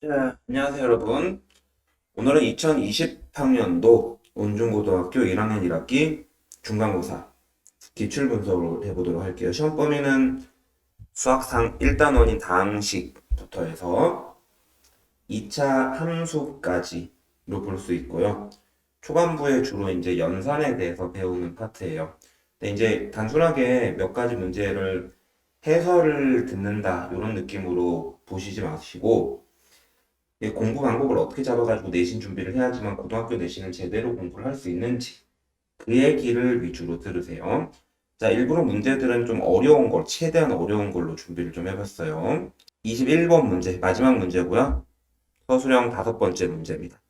자, 안녕하세요 여러분. 오늘은 2020학년도 온중고등학교 1학년 1학기 중간고사 기출 분석을 해보도록 할게요. 시험 범위는 수학상 1단원인 다항식부터 해서 2차 함수까지로 볼 수 있고요. 초반부에 주로 이제 연산에 대해서 배우는 파트예요. 근데 이제 단순하게 몇 가지 문제를 해설을 듣는다 이런 느낌으로 보시지 마시고 이 공부 방법을 어떻게 잡아가지고 내신 준비를 해야지만 고등학교 내신을 제대로 공부를 할 수 있는지 그 얘기를 위주로 들으세요. 자, 일부러 문제들은 좀 어려운 걸, 최대한 어려운 걸로 준비를 좀 해봤어요. 21번 문제, 마지막 문제고요. 서술형 다섯 번째 문제입니다.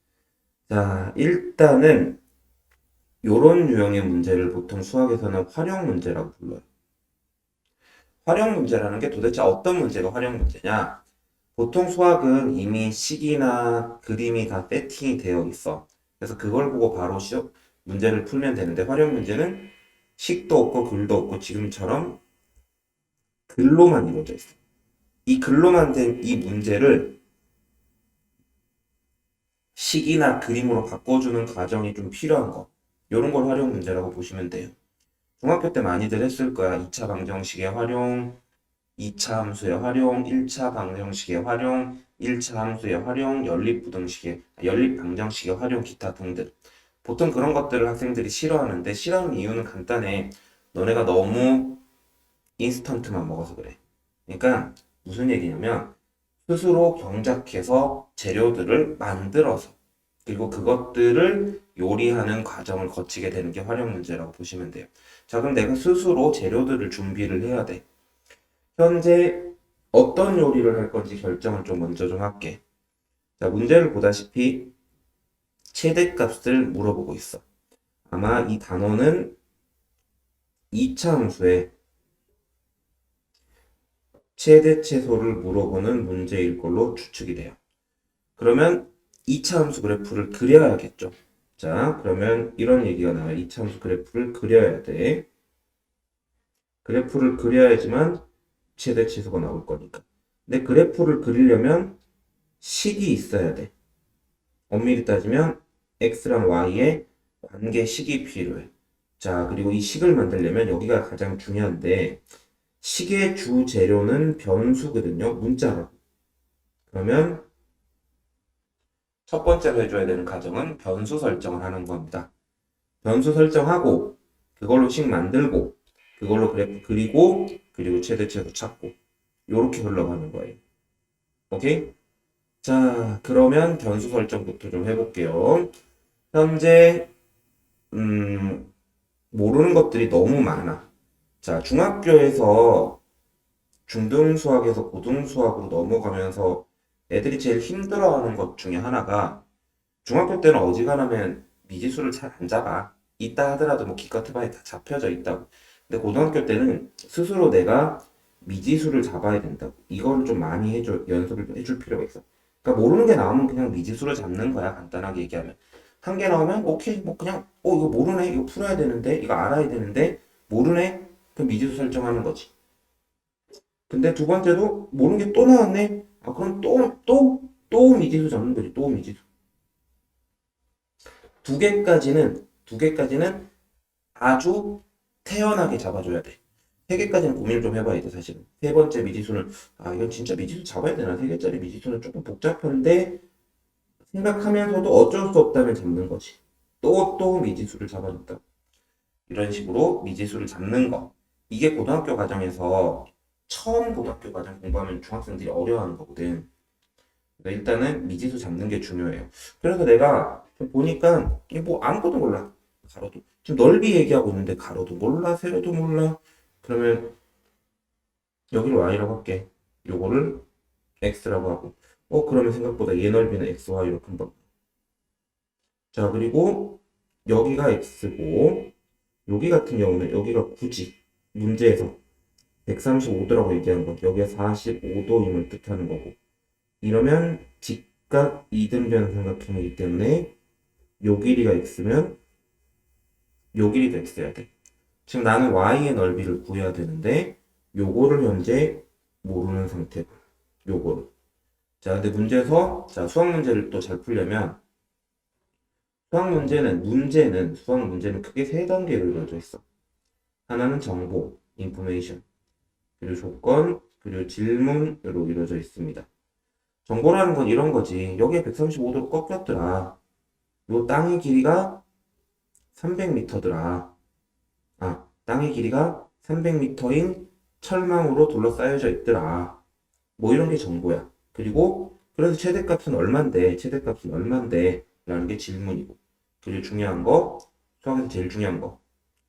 자, 일단은 요런 유형의 문제를 보통 수학에서는 활용 문제라고 불러요. 활용 문제라는 게 도대체 어떤 문제가 활용 문제냐? 보통 수학은 이미 식이나 그림이 다 세팅이 되어 있어. 그래서 그걸 보고 바로 시험, 문제를 풀면 되는데 활용 문제는 식도 없고 글도 없고 지금처럼 글로만 이루어져 있어. 이 글로만 된 이 문제를 식이나 그림으로 바꿔주는 과정이 좀 필요한 거. 이런 걸 활용 문제라고 보시면 돼요. 중학교 때 많이들 했을 거야. 2차 방정식의 활용, 2차 함수의 활용, 1차 방정식의 활용, 1차 함수의 활용, 연립부등식의, 연립방정식의 활용, 기타 등등. 보통 그런 것들을 학생들이 싫어하는데 싫어하는 이유는 간단해. 너네가 너무 인스턴트만 먹어서 그래. 그러니까 무슨 얘기냐면 스스로 경작해서 재료들을 만들어서 그리고 그것들을 요리하는 과정을 거치게 되는 게 활용 문제라고 보시면 돼요. 자, 그럼 내가 스스로 재료들을 준비를 해야 돼. 현재 어떤 요리를 할 건지 결정을 좀 먼저 좀 할게. 자, 문제를 보다시피 최대값을 물어보고 있어. 아마 이 단어는 2차 함수에 최대 최소를 물어보는 문제일 걸로 추측이 돼요. 그러면 2차 함수 그래프를 그려야겠죠. 자, 그러면 이런 얘기가 나와요. 2차 함수 그래프를 그려야 돼. 그래프를 그려야지만 최대 최소가 나올 거니까. 근데 그래프를 그리려면 식이 있어야 돼. 엄밀히 따지면 x랑 y의 관계식이 필요해. 자, 그리고 이 식을 만들려면 여기가 가장 중요한데 식의 주 재료는 변수거든요. 문자로. 그러면 첫 번째로 해줘야 되는 과정은 변수 설정을 하는 겁니다. 변수 설정하고 그걸로 식 만들고 그걸로 그래프 그리고 그리고 최대 최소 찾고 요렇게 흘러가는 거예요. 오케이? 자, 그러면 변수 설정부터 좀 해볼게요. 현재 음, 모르는 것들이 너무 많아. 자, 중학교에서 중등 수학에서 고등 수학으로 넘어가면서 애들이 제일 힘들어하는 것 중에 하나가 중학교 때는 어지간하면 미지수를 잘 안 잡아. 있다 하더라도 뭐 기껏해봐야 다 잡혀져 있다고. 근데 고등학교 때는 스스로 내가 미지수를 잡아야 된다고. 이거를 좀 많이 해줘, 연습을 좀 해줄 필요가 있어. 그러니까 모르는 게 나오면 그냥 미지수를 잡는 거야. 간단하게 얘기하면. 한 개 나오면 오케이 뭐 그냥 어 이거 모르네 이거 풀어야 되는데 이거 알아야 되는데 모르네 그럼 미지수 설정하는 거지. 근데 두 번째도 모르는 게 또 나왔네. 아 그럼 또 또 또 미지수 잡는 거지. 또 미지수. 두 개까지는 두 개까지는 아주 태연하게 잡아줘야 돼. 세 개까지는 고민을 좀 해봐야 돼 사실은. 세 번째 미지수는 아 이건 진짜 미지수 잡아야 되나? 세 개짜리 미지수는 조금 복잡한데 생각하면서도 어쩔 수 없다면 잡는 거지. 또, 또 미지수를 잡아줬다. 이런 식으로 미지수를 잡는 거. 이게 고등학교 과정에서 처음 고등학교 과정 공부하면 중학생들이 어려워하는 거거든. 그러니까 일단은 미지수 잡는 게 중요해요. 그래서 내가 좀 보니까 뭐 아무것도 몰라. 가로도. 지금 넓이 얘기하고 있는데 가로도 몰라, 세로도 몰라. 그러면 여기를 y라고 할게. 요거를 x라고 하고. 어, 그러면 생각보다 얘 넓이는 xy로 금방. 자, 그리고 여기가 x고, 여기 같은 경우는 여기가 굳이 문제에서 135도라고 얘기하는 거, 여기가 45도임을 뜻하는 거고. 이러면 직각 이등변 삼각형이기 때문에 요 길이가 x면 요 길이도 x여야 돼. 지금 나는 y의 넓이를 구해야 되는데 요거를 현재 모르는 상태고 요거를 자 근데 문제에서 자 수학 문제를 또 잘 풀려면 수학 문제는 문제는 수학 문제는 크게 세 단계로 이루어져 있어 하나는 정보 인포메이션 그리고 조건 그리고 질문으로 이루어져 있습니다 정보라는 건 이런 거지 여기에 135도로 꺾였더라 요 땅의 길이가 300m더라 아 땅의 길이가 300m인 철망으로 둘러싸여져 있더라. 뭐 이런 게 정보야. 그리고 그래서 최대값은 얼만데, 최대값은 얼만데 라는 게 질문이고. 그리고 중요한 거, 수학에서 제일 중요한 거.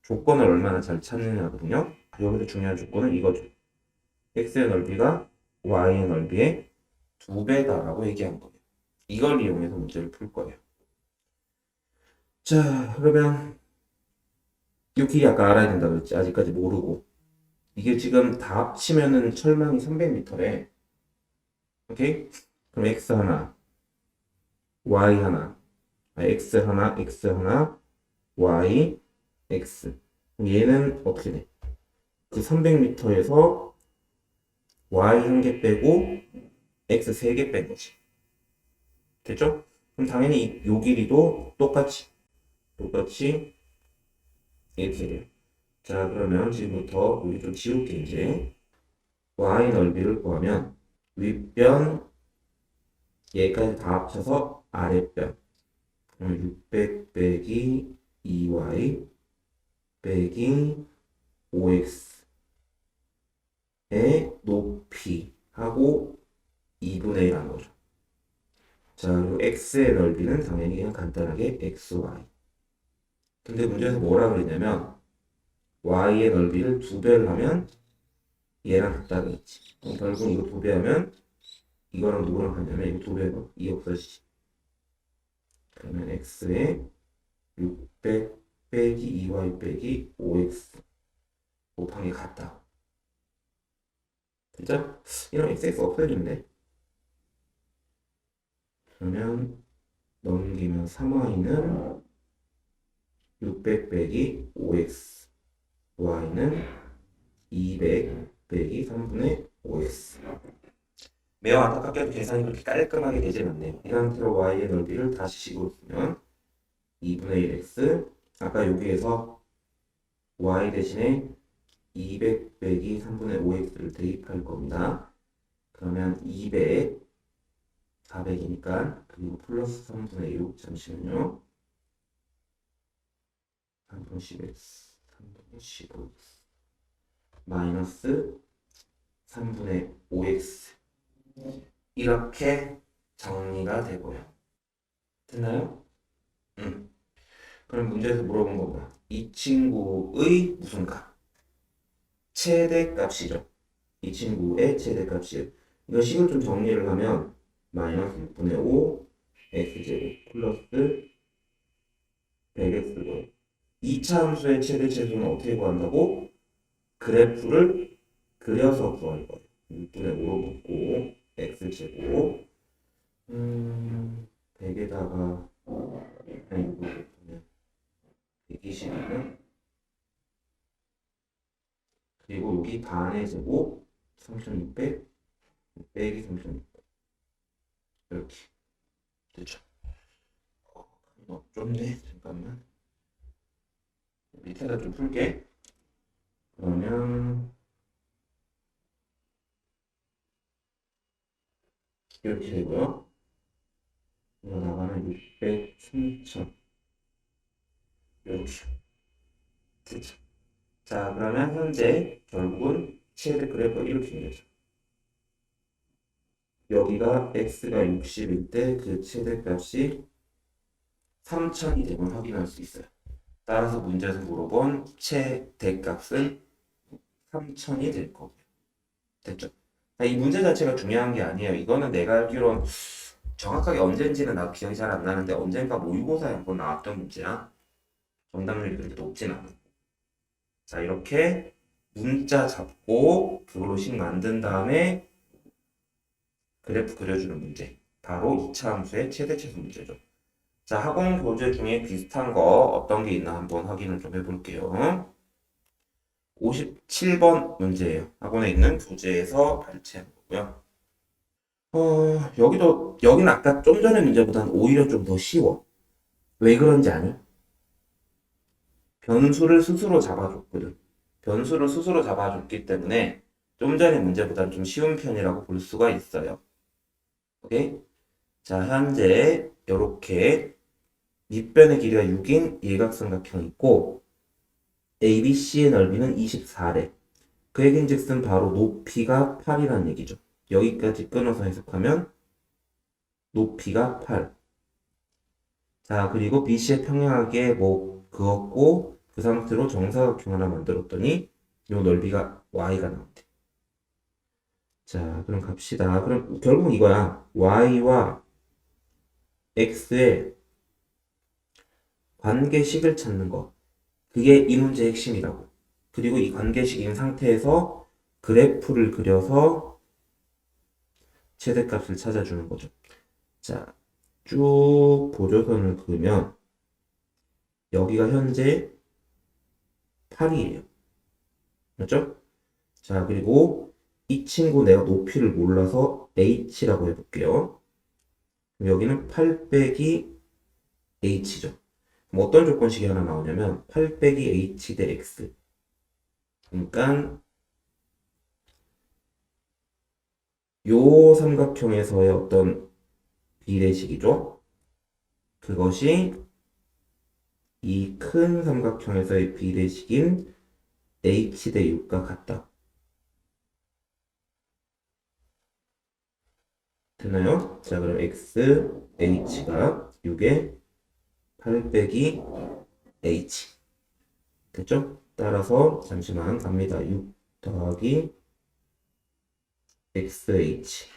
조건을 얼마나 잘 찾느냐거든요. 여기서 중요한 조건은 이거죠. X의 넓이가 y의 넓이의 두 배다라고 얘기한 거예요. 이걸 이용해서 문제를 풀 거예요. 자, 그러면 이 길이 아까 알아야 된다고 했지. 아직까지 모르고. 이게 지금 다 합치면은 철망이 300m래. 오케이? 그럼 x 하나, y 하나, 아, x 하나, x 하나, y, x. 얘는 어떻게 돼? 그 300m에서 y 한 개 빼고 x 세 개 뺀 거지. 됐죠? 그럼 당연히 요 길이도 똑같이, 똑같이 이렇게 돼요. 자, 그러면 지금부터 우리 좀 지울게, 이제. y 넓이를 구하면, 윗변, 얘까지 다 합쳐서 아랫변. 그럼 600 빼기 2y 빼기 5x. 의 높이 하고 2분의 1한 거죠. 자, 그리고 x의 넓이는 당연히 그냥 간단하게 xy. 근데 문제에서 뭐라 그랬냐면, y의 넓이를 두 배를 하면 얘랑 같다 그랬지. 그럼 결국 이거 두 배 하면 이거랑 누구랑 같냐면 이거 두 배가 이 없어지지. 그러면 x에 600 빼기 2y 빼기 5x 곱한 게 같다. 진짜? 이런 xx 없어지는데? 그러면 넘기면 3y는 600 빼기 5x y는 200 빼기 3분의 5x 매우 안타깝게도 계산이 그렇게 깔끔하게 되진 않네요 이 상태로 y의 넓이를 다시 식으로 쓰면 2분의 1x 아까 여기에서 y 대신에 200 빼기 3분의 5x를 대입할 겁니다 그러면 200 400이니까 그리고 플러스 3분의 6 잠시만요 3분의 10x 3분의 15x 마이너스 3분의 5x 이렇게 정리가 되고요. 됐나요? 응. 그럼 문제에서 물어본 거 뭐야? 이 친구의 무슨 값? 최대값이죠. 이 친구의 최대값이에요. 이거 식을 좀 정리를 하면 마이너스 6분의 5 x제곱 플러스 100x고 2차 함수의 최대 최소는 어떻게 구한다고? 그래프를 그려서 구할 거예요. 6분의 5로 묶고 x제곱 음 100에다가 아니 이거 보면 120이면 그리고 여기 반의 제곱 3600 빼기 3600 이렇게 됐죠? 어, 어 좁네 잠깐만 밑에다 좀 풀게. 그러면 이렇게 되고요. 이거 나가는 600, 3000 이렇게 됐죠. 자 그러면 현재 결국은 최대 그래프 이렇게 생겼죠. 여기가 x가 60일 때 그 최대값이 3000이 되면 확인할 수 있어요. 따라서 문제에서 물어본 최대값은 3000이 될 거고요. 됐죠? 아, 이 문제 자체가 중요한 게 아니에요. 이거는 내가 알기론 정확하게 언젠지는 나도 기억이 잘 안 나는데 언젠가 모의고사에 한번 나왔던 문제야. 정답률이 그렇게 높진 않아. 자, 이렇게 문자 잡고 그걸로 식 만든 다음에 그래프 그려주는 문제. 바로 2차 함수의 최대 최소 문제죠. 자, 학원 교재 중에 비슷한 거 어떤 게 있나 한번 확인을 좀 해볼게요. 57번 문제예요. 학원에 있는 교재에서 발췌한 거고요. 어, 여기도, 여기는 아까 좀 전에 문제보다는 오히려 좀 더 쉬워. 왜 그런지 아니? 변수를 스스로 잡아줬거든. 변수를 스스로 잡아줬기 때문에 좀 전에 문제보다는 좀 쉬운 편이라고 볼 수가 있어요. 오케이? 자, 현재 이렇게 밑변의 길이가 6인 일각삼각형이 있고 ABC의 넓이는 24래. 그 얘긴즉슨 바로 높이가 8이라는 얘기죠. 여기까지 끊어서 해석하면 높이가 8. 자, 그리고 BC의 평행하게 뭐 그었고 그 상태로 정사각형 하나 만들었더니 요 넓이가 y가 나온대. 자, 그럼 갑시다. 그럼 결국 이거야. y와 x의 관계식을 찾는 거. 그게 이 문제의 핵심이라고. 그리고 이 관계식인 상태에서 그래프를 그려서 최대값을 찾아주는 거죠. 자, 쭉 보조선을 그으면 여기가 현재 8이에요. 맞죠? 자, 그리고 이 친구 내가 높이를 몰라서 h라고 해볼게요. 여기는 8 빼기 h죠. 그럼 어떤 조건식이 하나 나오냐면 8 빼기 h 대 x. 그러니까 요 삼각형에서의 어떤 비례식이죠. 그것이 이 큰 삼각형에서의 비례식인 h 대 6과 같다. 되나요? 자, 그럼 x, h가 6에 8 빼기 h. 됐죠? 따라서 잠시만 갑니다. 6 더하기 xh가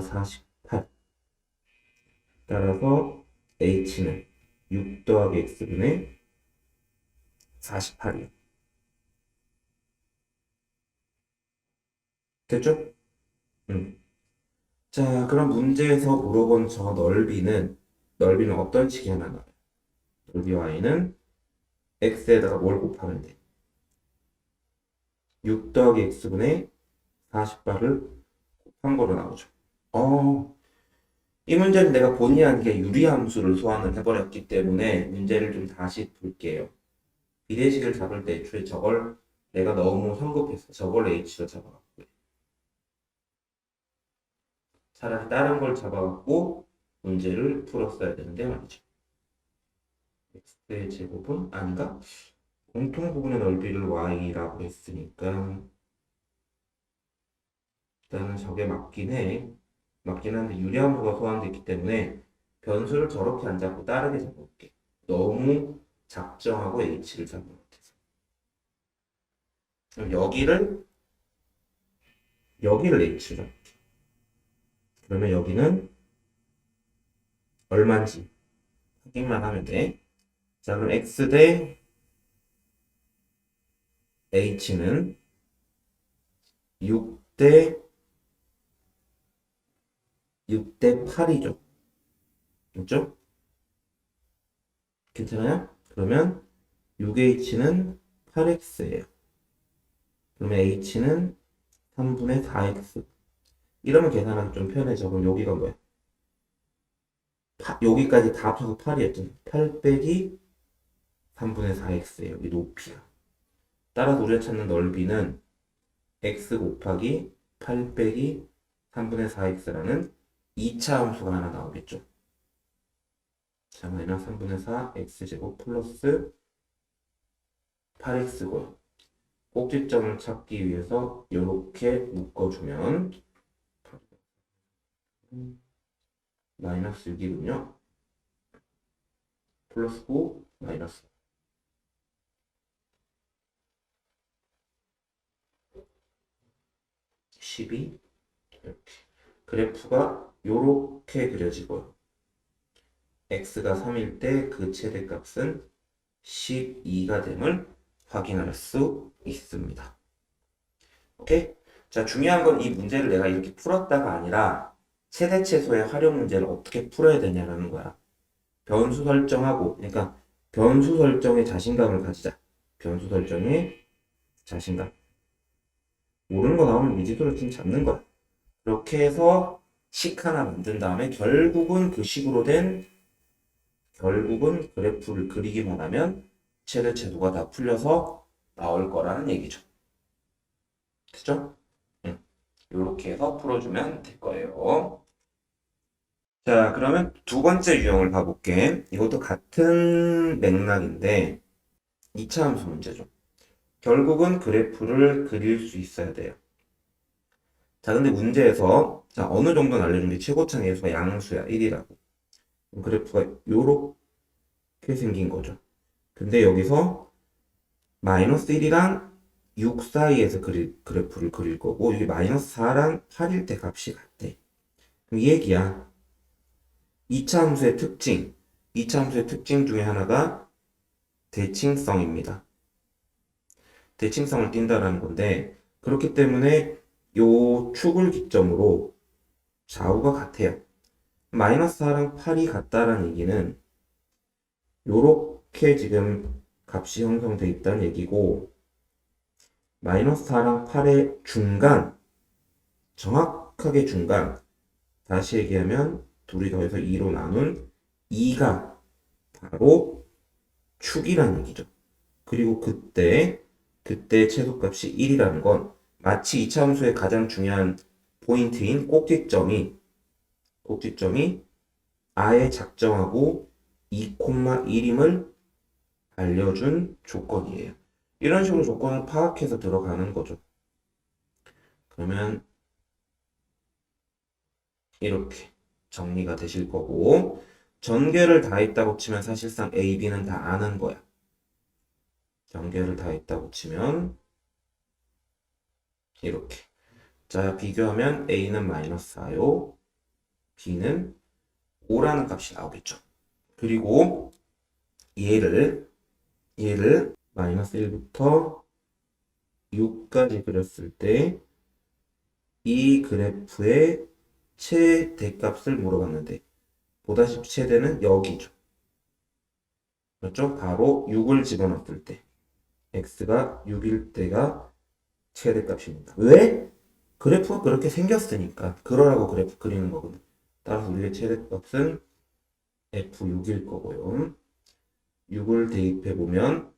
48. 따라서 h는 6 더하기 x분의 48이요. 됐죠? 음. 자, 그럼 문제에서 물어본 저 넓이는 넓이는 어떤 식이 하나 나와요? 넓이 y는 x에다가 뭘 곱하면 돼? 6 더하기 x분의 48을 곱한 거로 나오죠. 어, 이 문제는 내가 본의 아니게 유리함수를 소환을 해버렸기 때문에 문제를 좀 다시 볼게요. 비례식을 잡을 때 애초에 저걸 내가 너무 성급했어. 저걸 h로 잡아갖고. 차라리 다른 걸 잡아갖고 문제를 풀었어야 되는데 말이죠. x의 제곱은 아닌가? 공통 부분의 넓이를 y라고 했으니까 일단은 저게 맞긴 해. 맞긴 한데 유리함수가 소환됐기 때문에 변수를 저렇게 안 잡고 다르게 잡아볼게. 너무 작정하고 h를 잡은 것 같아서. 그럼 여기를 여기를 h로 잡을게. 그러면 여기는 얼마인지 확인만 하면 돼. 자, 그럼 x 대 h는 6대 6대 8이죠. 맞죠? 괜찮아요? 그러면 6h는 8x예요. 그러면 h는 3분의 4x. 이러면 계산하기 좀 편해져. 그럼 여기가 뭐야? 파- 여기까지 다 합쳐서 8이었잖아. 8 빼기 3분의 4x예요. 여기 높이야. 따라서 우리가 찾는 넓이는 x 곱하기 8 빼기 3분의 4x라는 2차 함수가 하나 나오겠죠. 자, 마이너스 3분의 4 x제곱 플러스 8x고요. 꼭지점을 찾기 위해서 이렇게 묶어주면 마이너스 6이군요. 플러스 9 마이너스 12 이렇게 그래프가 요렇게 그려지고요. x가 3일 때 그 최대값은 12가 됨을 확인할 수 있습니다. 오케이? 자, 중요한 건 이 문제를 내가 이렇게 풀었다가 아니라 최대 최소의 활용 문제를 어떻게 풀어야 되냐라는 거야. 변수 설정하고, 그러니까 변수 설정에 자신감을 가지자. 변수 설정에 자신감. 모르는 거 나오면 위지도를 좀 잡는 거야. 그렇게 해서 식 하나 만든 다음에 결국은 그 식으로 된 결국은 그래프를 그리기만 하면 최대체도가 다 풀려서 나올 거라는 얘기죠. 응. 이렇게 해서 풀어주면 될 거예요. 자, 그러면 두 번째 유형을 봐볼게. 이것도 같은 맥락인데 2차 함수 문제죠. 결국은 그래프를 그릴 수 있어야 돼요. 자, 근데 문제에서 자, 어느 정도는 알려준 게 최고창 예수가 양수야, 1이라고. 그래프가 요렇게 생긴 거죠. 근데 여기서 마이너스 1이랑 6 사이에서 그릴, 그래프를 그릴 거고, 여기 마이너스 4랑 8일 때 값이 같대. 그럼 이 얘기야. 2차 함수의 특징. 2차 함수의 특징 중에 하나가 대칭성입니다. 대칭성을 띈다라는 건데, 그렇기 때문에 요 축을 기점으로 좌우가 같아요. 마이너스 4랑 8이 같다라는 얘기는 요렇게 지금 값이 형성돼 있다는 얘기고 마이너스 4랑 8의 중간 정확하게 중간 다시 얘기하면 둘이 더해서 2로 나눈 2가 바로 축이라는 얘기죠. 그리고 그때 그때 최소값이 1이라는 건 마치 이차 함수의 가장 중요한 포인트인 꼭지점이 꼭지점이 아예 작정하고 2,1임을 알려준 조건이에요. 이런 식으로 조건을 파악해서 들어가는 거죠. 그러면 이렇게 정리가 되실 거고 전개를 다 했다고 치면 사실상 A, B는 다 아는 거야. 전개를 다 했다고 치면 이렇게 자 비교하면 A는 마이너스 4요 B는 5라는 값이 나오겠죠. 그리고 얘를 얘를 마이너스 1부터 6까지 그렸을 때 이 그래프의 최대값을 물어봤는데 보다시피 최대는 여기죠. 그렇죠? 바로 6을 집어넣었을 때 x가 6일 때가 최대값입니다. 왜? 그래프가 그렇게 생겼으니까 그러라고 그래프 그리는 거거든. 따라서 우리의 최대값은 f6일 거고요. 6을 대입해 보면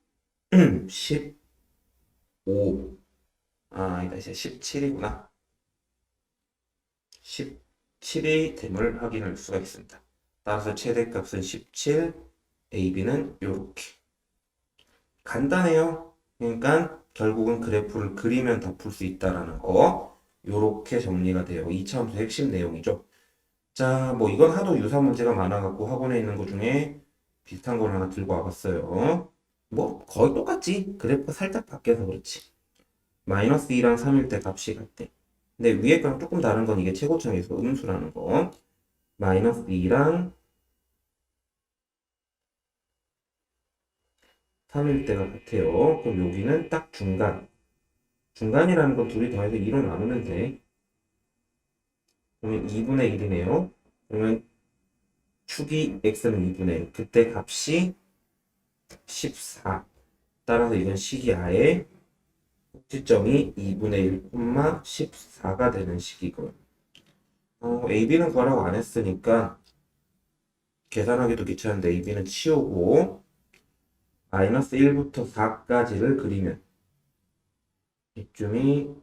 15 아, 아니다. 이제 17이구나. 17이 됨을 확인할 수가 있습니다. 따라서 최대값은 17, AB는 이렇게. 간단해요. 그러니까 결국은 그래프를 그리면 다 풀 수 있다라는 거. 요렇게 정리가 돼요. 2차 함수 핵심 내용이죠. 자, 뭐 이건 하도 유사 문제가 많아갖고 학원에 있는 것 중에 비슷한 걸 하나 들고 와봤어요. 뭐 거의 똑같지. 그래프가 살짝 바뀌어서 그렇지. 마이너스 2랑 3일 때 값이 같대. 근데 위에 거랑 조금 다른 건 이게 최고점에서 음수라는 거. 마이너스 2랑 3일 때가 같아요. 그럼 여기는 딱 중간. 중간이라는 건 둘이 더해서 2로 나누면 돼. 그러면 2분의 1이네요. 그러면 축이 x는 2분의 1. 그때 값이 14. 따라서 이건 식이 아예 꼭지점이 2분의 1, 14가 되는 식이고요. 어, AB는 구하라고 안 했으니까 계산하기도 귀찮은데 AB는 치우고 마이너스 1부터 4까지를 그리면 이쯤이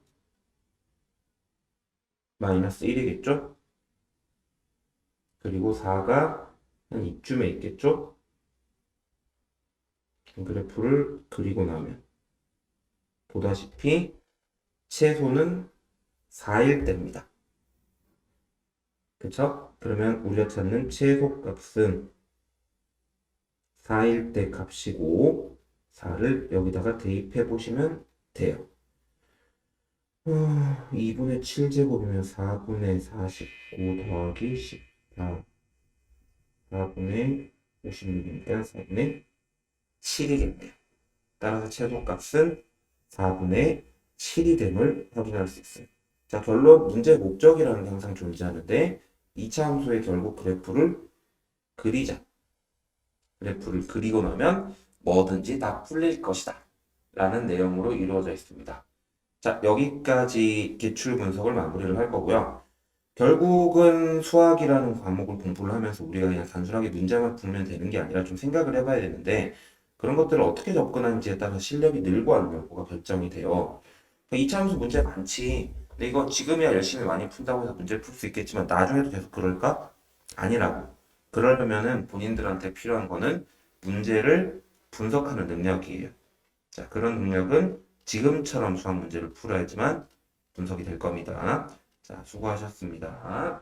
마이너스 1이겠죠? 그리고 4가 한 이쯤에 있겠죠? 그래프를 그리고 나면 보다시피 최소는 4일 때입니다. 그쵸? 그러면 우리가 찾는 최소 값은 4일 때 값이고 4를 여기다가 대입해 보시면 돼요. 어, 2분의 7제곱이면 4분의 49 더하기 14 4분의 56이니까 4분의 7이겠네요. 따라서 최소값은 4분의 7이 됨을 확인할 수 있어요. 자, 결론 문제 목적이라는 게 항상 존재하는데 2차 함수의 결국 그래프를 그리자. 그래프를 그리고 나면 뭐든지 다 풀릴 것이다. 라는 내용으로 이루어져 있습니다. 자, 여기까지 기출 분석을 마무리를 할 거고요. 결국은 수학이라는 과목을 공부를 하면서 우리가 그냥 단순하게 문제만 풀면 되는 게 아니라 좀 생각을 해봐야 되는데 그런 것들을 어떻게 접근하는지에 따라 실력이 늘고 안 늘고가 결정이 돼요. 이차 함수 문제 많지. 근데 이거 지금이야 열심히 많이 푼다고 해서 문제를 풀수 있겠지만 나중에도 계속 그럴까? 아니라고. 그러려면은 본인들한테 필요한 거는 문제를 분석하는 능력이에요. 자, 그런 능력은 지금처럼 수학 문제를 풀어야지만 분석이 될 겁니다. 자, 수고하셨습니다.